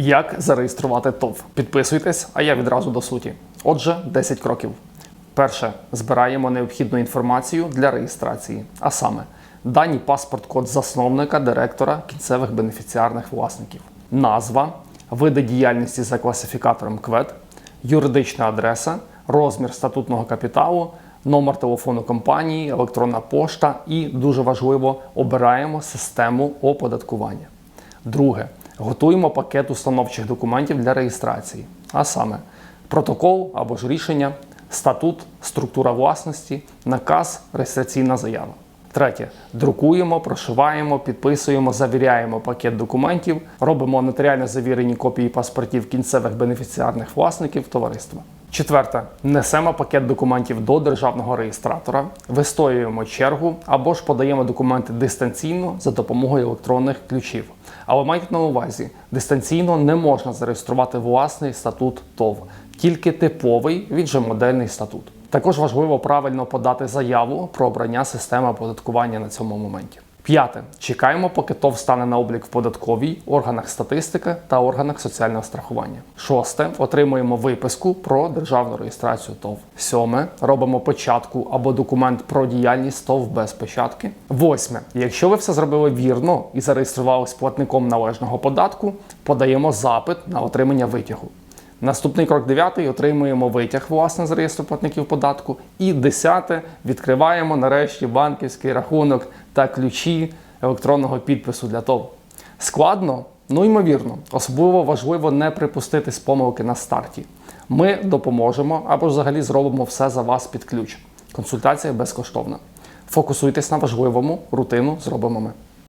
Як зареєструвати ТОВ? Підписуйтесь, а я відразу до суті. Отже, 10 кроків. Перше, збираємо необхідну інформацію для реєстрації, а саме дані паспорт-код засновника, директора, кінцевих бенефіціарних власників, назва, види діяльності за класифікатором КВЕД, юридична адреса, розмір статутного капіталу, номер телефону компанії, електронна пошта і дуже важливо обираємо систему оподаткування. Друге, готуємо пакет установчих документів для реєстрації, а саме протокол або ж рішення, статут, структура власності, наказ, реєстраційна заява. Третє, друкуємо, прошиваємо, підписуємо, завіряємо пакет документів, робимо нотаріально завірені копії паспортів кінцевих бенефіціарних власників товариства. Четверте, несемо пакет документів до державного реєстратора, вистоюємо чергу або ж подаємо документи дистанційно за допомогою електронних ключів. Але майте на увазі, дистанційно не можна зареєструвати власний статут ТОВ, тільки типовий, він же модельний статут. Також важливо правильно подати заяву про обрання системи оподаткування на цьому моменті. П'яте. Чекаємо, поки ТОВ стане на облік в податковій, органах статистики та органах соціального страхування. Шосте. Отримуємо виписку про державну реєстрацію ТОВ. Сьоме. Робимо печатку або документ про діяльність ТОВ без печатки. Восьме. Якщо ви все зробили вірно і зареєструвались платником належного податку, подаємо запит на отримання витягу. Наступний крок дев'ятий отримуємо витяг власне з реєстру платників податку. І десяте відкриваємо нарешті банківський рахунок та ключі електронного підпису для ТОВ. Складно? Ну ймовірно. Особливо важливо не припуститись помилки на старті. Ми допоможемо або ж взагалі зробимо все за вас під ключ. Консультація безкоштовна. Фокусуйтесь на важливому, рутину зробимо ми.